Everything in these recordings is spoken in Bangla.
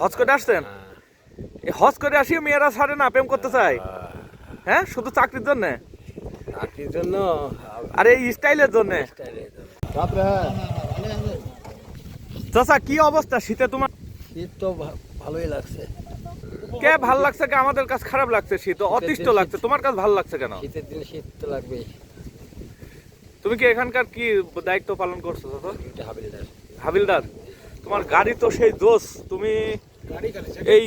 হজ করে আসছেন? হজ করে আসিও মেয়েরা ছাড়ে না প্রেম করতে চায়। হ্যাঁ। শুধু চাকরির জন্য? চাকরির জন্য আর এই স্টাইলের জন্য? চাচা কি অবস্থা? শীতে তোমার শীত তো ভালোই লাগছে। কে ভালো লাগছে কে? আমাদের কাছে খারাপ লাগছে শীত। অতিষ্ঠ লাগছে। তোমার কাছে ভালো লাগছে কেন? শীতের দিনে শীত তো লাগবেই। তুমি কি এখানকার কি দায়িত্ব পালন করছ হাবিলদার। হাবিলদার? তোমার গাড়ি তো সেই দোষ তুমি এই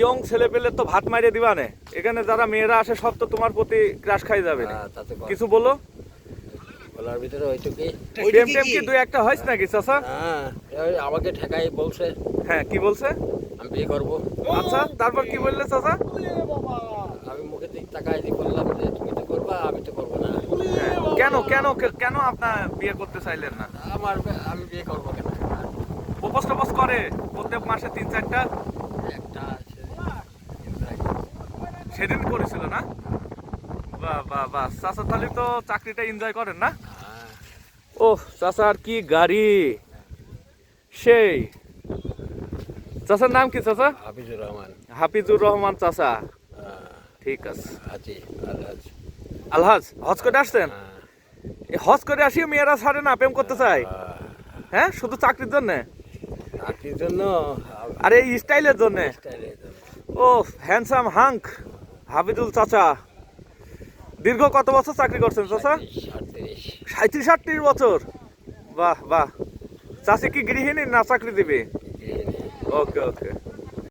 ইয়ং ছেলে পেলে তো ভাত মারিয়ে দিবা নে এখানে যারা মেয়েরা আসে সব তো তোমার প্রতি ক্রাশ খাই যাবে। না। হ্যাঁ, তাতে কিছু বলো? বলার ভিতরে ওইটুকুই। প্রেম টেম কি? দুই একটা হয়েছে নাকি চাচা? হ্যাঁ আমাকে ঠেকাই বলছে। হ্যাঁ কি বলছে? আমি বিয়ে করব। আচ্ছা তারপর কি বললে চাচা? আমি মুখের দিক তাকাই দিয়ে বললাম যে তুমি তো করবা আমি তো করব না। হ্যাঁ, কেন কেন কেন আপনার বিয়ে করতে চাইলেন না? আমার আমি বিয়ে করব করে প্রত্যেক মাসে তিন চারটা। সেদিন করেছিল না? বাহ বাহ বাহ চাচা তাহলে তো চাকরিটা এনজয় করেন না? হ্যাঁ, ও কি গাড়ি। সেই। চাচার নাম কি চাচা? হাফিজুর রহমান। হাফিজুর রহমান চাচা। হ্যাঁ, ঠিক আছে। হাজি আলহাজ। হজ করে আসছেন? হ্যাঁ, হজ করে আসিও মেয়েরা ছাড়ে না প্রেম করতে চায়? হ্যাঁ শুধু চাকরির জন্য? চাকরির জন্য আরে এই স্টাইলের জন্য। ও হ্যান্ডসাম হাঙ্ক হাফিজুল চাচা। দীর্ঘ কত বছর চাকরি করছেন চাচা? সাঁত্রিশ আটত্রিশ বছর। বাহ বাহ। চাষি কি গৃহিণী না চাকরি দিবে ওকে ওকে।